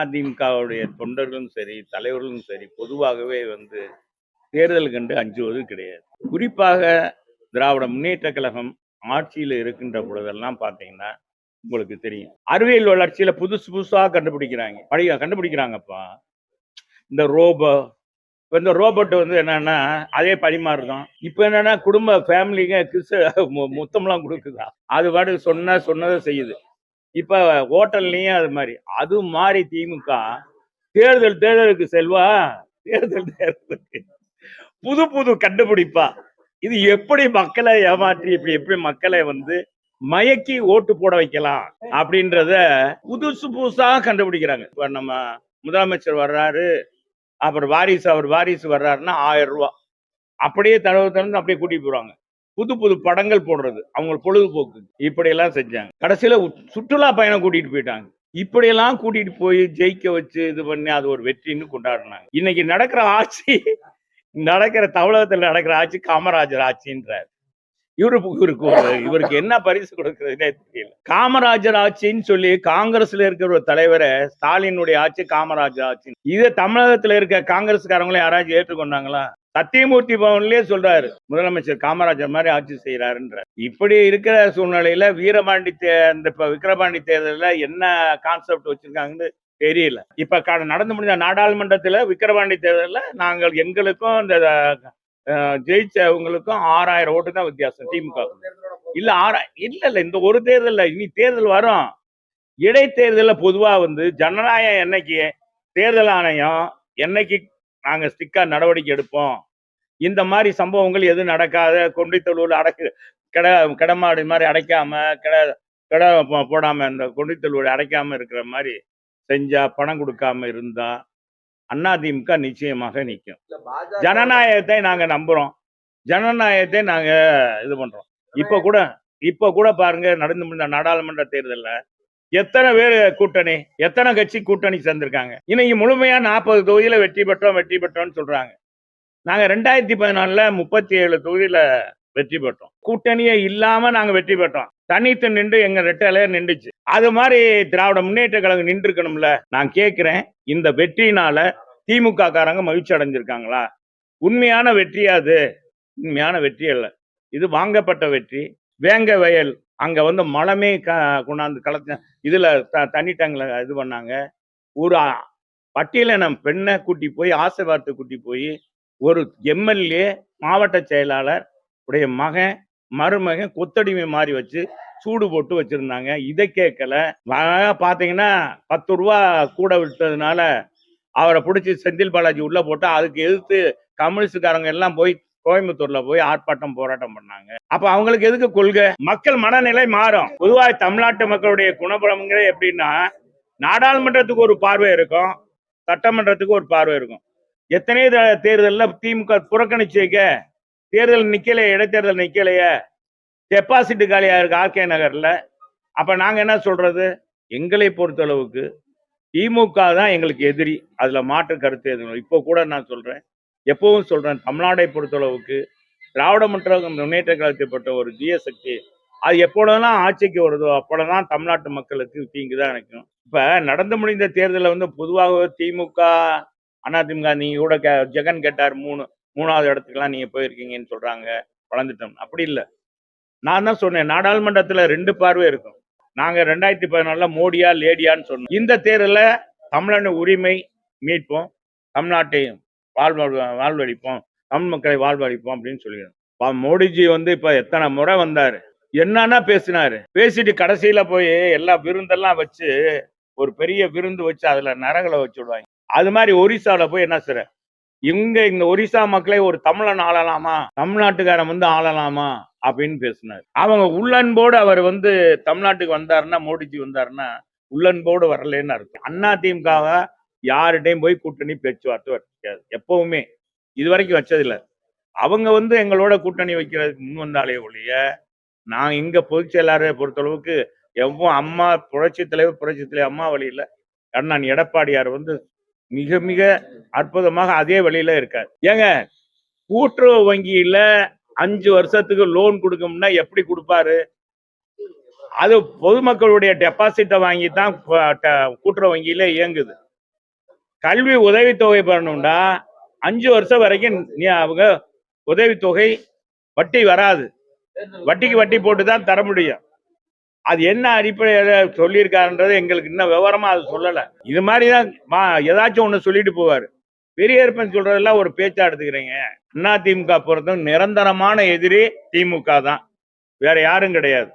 அதிமுகவுடைய தொண்டர்களும் சரி தலைவர்களும் சரி பொதுவாகவே வந்து தேர்தல் கண்டு அஞ்சுவது கிடையாது. குறிப்பாக திராவிட முன்னேற்ற கழகம் ஆட்சியில் இருக்கின்ற பொழுதெல்லாம் பார்த்தீங்கன்னா உங்களுக்கு தெரியும். அறிவியல் வளர்ச்சியில் புதுசு புதுசாக கண்டுபிடிக்கிறாங்க. பழைய கண்டுபிடிக்கிறாங்கப்பா. இந்த ரோபோ இப்போ இந்த ரோபோட் வந்து என்னன்னா அதே பரிமாறுதான். இப்போ என்னன்னா குடும்ப ஃபேமிலிங்க கிறிஸ்து மொத்தம்லாம் கொடுக்குதா? அது பாட்டு சொன்ன சொன்னதை செய்யுது. இப்போ ஹோட்டல்லையும் அது மாதிரி. அது மாதிரி திமுக தேர்தல் தேர்தலுக்கு செல்வா? தேர்தல் தேர்தலுக்கு. புது புது கண்டுபிடிப்பா. இது எப்படி மக்களை ஏமாற்றி இப்படி எப்படி மக்களை வந்து மயக்கி ஓட்டு போட வைக்கலாம் அப்படின்றத புதுசு புதுசா கண்டுபிடிக்கிறாங்க. இப்ப நம்ம முதலமைச்சர் வர்றாரு அப்புறம் வாரிசு அவர் வாரிசு வர்றாருன்னா ஆயிரம் ரூபா. அப்படியே தடவை திறந்து அப்படியே கூட்டிட்டு போறாங்க புது புது படங்கள் போடுறது அவங்க பொழுதுபோக்கு. இப்படியெல்லாம் செஞ்சாங்க. கடைசியில சுற்றுலா பயணம் கூட்டிட்டு போயிட்டாங்க. இப்படியெல்லாம் கூட்டிட்டு போய் ஜெயிக்க வச்சு இது பண்ணி அது ஒரு வெற்றின்னு கொண்டாடினாங்க. இன்னைக்கு நடக்கிற ஆட்சி நடக்கிற தமிழகத்தில் நடக்கிற ஆட்சி காமராஜர் ஆட்சின்றார். இவருக்கு இவருக்கு இவருக்கு என்ன பரிசு கொடுக்கறதுனே தெரியல. காமராஜர் ஆட்சின்னு சொல்லி காங்கிரஸ்ல இருக்கிற ஒரு தலைவரை ஸ்டாலினுடைய ஆட்சி காமராஜர் ஆட்சி இதை தமிழகத்துல இருக்க காங்கிரஸ்காரங்களும் யாராச்சும் ஏற்றுக்கொண்டாங்களா? சத்தியமூர்த்தி பவன்லயே சொல்றாரு முதலமைச்சர் காமராஜர் மாதிரி ஆட்சி செய்யறாருன்ற இப்படி இருக்கிற சூழ்நிலையில வீரபாண்டி தே அந்த இப்ப விக்கிரபாண்டி தேர்தலில் என்ன கான்செப்ட் வச்சிருக்காங்கன்னு தெரியல. இப்ப நடந்து முடிஞ்ச நாடாளுமன்றத்துல விக்கிரவாண்டி தேர்தலில் நாங்கள் எங்களுக்கும் இந்த ஜெயிச்சவங்களுக்கும் ஆறாயிரம் ஓட்டு தான் வித்தியாசம் திமுக. இல்ல ஆறா இல்ல இல்ல இந்த ஒரு தேர்தல்ல இனி தேர்தல் வரும். இடைத்தேர்தலில் பொதுவா வந்து ஜனநாயகம் என்னைக்கு தேர்தல் ஆணையம் என்னைக்கு நாங்க ஸ்டிக்கா நடவடிக்கை எடுப்போம். இந்த மாதிரி சம்பவங்கள் எதுவும் நடக்காத கொண்டித்தொழுவில் அடக்கு கிட கிடமாடு மாதிரி அடைக்காம கிட கிட போ- போடாம இந்த கொண்டித்தொழுவில் அடைக்காம இருக்கிற மாதிரி செஞ்சா பணம் கொடுக்காம இருந்தா அதிமுக நிச்சயமாக நிற்கும் ஜனநாயகத்தை நாங்க நம்புறோம். ஜனநாயகத்தை நாங்க இது பண்றோம். இப்ப கூட இப்ப கூட பாருங்க நடந்து முடிந்த நாடாளுமன்ற தேர்தல்ல எத்தனை பேர் கூட்டணி எத்தனை கட்சி கூட்டணி சேர்ந்திருக்காங்க? இன்னைக்கு முழுமையா நாற்பது தொகுதியில வெற்றி பெற்றோம் வெற்றி பெற்றோம்னு சொல்றாங்க. நாங்க ரெண்டாயிரத்தி பதினாலுல முப்பத்தி ஏழு தொகுதியில வெற்றி பெற்றோம். கூட்டணியே இல்லாம நாங்க வெற்றி பெற்றோம். தனித்து நின்று எங்க ரெட்டையில நின்றுச்சு. அது மாதிரி திராவிட முன்னேற்ற கழகம் நின்று இருக்கணும்ல நான் கேட்கிறேன் இந்த வெற்றினால திமுக காரங்க மகிழ்ச்சி அடைஞ்சிருக்காங்களா? உண்மையான வெற்றியா அது. உண்மையான வெற்றி அல்ல. இது வாங்கப்பட்ட வெற்றி. வேங்க வயல். அங்க வந்து மலமே க கொண்டாந்து கலத்த இதுல த தண்ணி டேங்கில் இது பண்ணாங்க. ஒரு அ- பட்டியலினம் பெண்ணை கூட்டி போய் ஆசை கூட்டி போய் ஒரு எம்எல்ஏ மாவட்ட செயலாளர் உடைய மகன் மருமகன் கொத்தடிமை மாதிரி வச்சு சூடு போட்டு வச்சிருந்தாங்க. இதை கேட்கல. பார்த்தீங்கன்னா பத்து ரூபா கூட விட்டதுனால அவரை பிடிச்சி செந்தில் பாலாஜி உள்ள போட்டா அதுக்கு எதிர்த்து கம்யூனிஸ்டுக்காரங்க எல்லாம் போய் கோயம்புத்தூர்ல போய் ஆர்ப்பாட்டம் போராட்டம் பண்ணாங்க. அப்ப அவங்களுக்கு எதுக்கு கொள்கை? மக்கள் மனநிலை மாறும். பொதுவாக தமிழ்நாட்டு மக்களுடைய குணபலம்ங்கிறது எப்படின்னா நாடாளுமன்றத்துக்கு ஒரு பார்வை இருக்கும் சட்டமன்றத்துக்கு ஒரு பார்வை இருக்கும். எத்தனையோ த- திமுக புறக்கணிச்சு வைக்க தேர்தல் நிக்கலையே இடைத்தேர்தல் நிக்கலையே டெபாசிட் காலியா இருக்கு ஆர்கே நகர்ல. அப்ப நாங்க என்ன சொல்றது? எங்களை பொறுத்தளவுக்கு திமுக தான் எங்களுக்கு எதிரி. அதுல மாற்று கருத்து எதுவும் இப்போ கூட நான் சொல்றேன். எப்பவும் சொல்றேன் தமிழ்நாடை பொறுத்தளவுக்கு திராவிட முன்னேற்ற முன்னேற்ற கழகத்தை பொறுத்த ஒரு தீய சக்தி. அது எப்பொழுதெல்லாம் ஆட்சிக்கு வருதோ அப்பொழுதுதான் தமிழ்நாட்டு மக்களுக்கு தீங்கு தான் நினைக்கும் இப்போ நடந்து முடிந்த தேர்தலில் வந்து பொதுவாக திமுக அதிமுக நீங்கள் கூட கே- ஜெகன் கேட்டார் மூணு மூணாவது இடத்துக்குலாம் நீங்கள் போயிருக்கீங்கன்னு சொல்கிறாங்க வளர்ந்துட்டோம். அப்படி இல்லை. நான் தான் சொன்னேன் நாடாளுமன்றத்தில் ரெண்டு பார்வை இருக்கும். நாங்கள் ரெண்டாயிரத்தி பதினாலில் மோடியா லேடியான்னு சொன்னோம். இந்த தேர்தலில் தமிழன் உரிமை மீட்போம் தமிழ்நாட்டையும். வாழ்வ வாழ்வழிப்போம். தமிழ் மக்களை வாழ்வழிப்போம் அப்படின்னு சொல்லிடுறோம் மோடிஜி வந்து இப்ப எத்தனை முறை வந்தாரு? என்னன்னா பேசினாரு. பேசிட்டு கடைசியில போய் எல்லா விருந்தெல்லாம் வச்சு ஒரு பெரிய விருந்து வச்சு அதுல நரகளை வச்சு விடுவாங்க. அது மாதிரி ஒரிசால போய் என்ன செய்ற? இங்க இந்த ஒரிசா மக்களை ஒரு தமிழன் ஆளலாமா? தமிழ்நாட்டுக்காரன் வந்து ஆளலாமா? அப்படின்னு பேசினார். அவங்க உள்ளன்போடு அவர் வந்து தமிழ்நாட்டுக்கு வந்தாருன்னா மோடிஜி வந்தாருன்னா உள்ளன்போடு வரலன்னு அர்த்தம். அண்ணா திமுகவ யார்கிட்டையும் போய் கூட்டணி பேச்சுவார்த்தை வச்சுக்காது. எப்பவுமே இது வரைக்கும் வச்சதில்லை. அவங்க வந்து எங்களோட கூட்டணி வைக்கிறதுக்கு முன் வந்தாலே ஒழிய நான் இங்க பொதுச் செயலாளரை பொறுத்தளவுக்கு எவ்வளோ அம்மா புரட்சி தலைவர் புரட்சி தலைவர் அம்மா வழியில அண்ணன் எடப்பாடியார் வந்து மிக மிக அற்புதமாக அதே வழியில இருக்கார். ஏங்க கூட்டுறவு வங்கியில அஞ்சு வருஷத்துக்கு லோன் கொடுக்கணும்னா எப்படி கொடுப்பாரு? அது பொதுமக்களுடைய டெபாசிட்டை வாங்கி தான் கூட்டுறவு வங்கியில இயங்குது. கல்வி உதவித்தொகை பெறணும்னா அஞ்சு வருஷம் வரைக்கும் நீ அவங்க உதவித்தொகை வட்டி வராது. வட்டிக்கு வட்டி போட்டு தான் தர முடியும். அது என்ன அடிப்படையில் சொல்லியிருக்காருன்றது எங்களுக்கு இன்னும் விவரமாக அது சொல்லலை. இது மாதிரி தான் மா- ஏதாச்சும் ஒன்று சொல்லிட்டு போவார். பெரியப்பன் சொல்றதெல்லாம் ஒரு பேச்சா எடுத்துக்கிறீங்க. அண்ணா திமுக பொறுத்தும் நிரந்தரமான எதிரி திமுக தான். வேற யாரும் கிடையாது.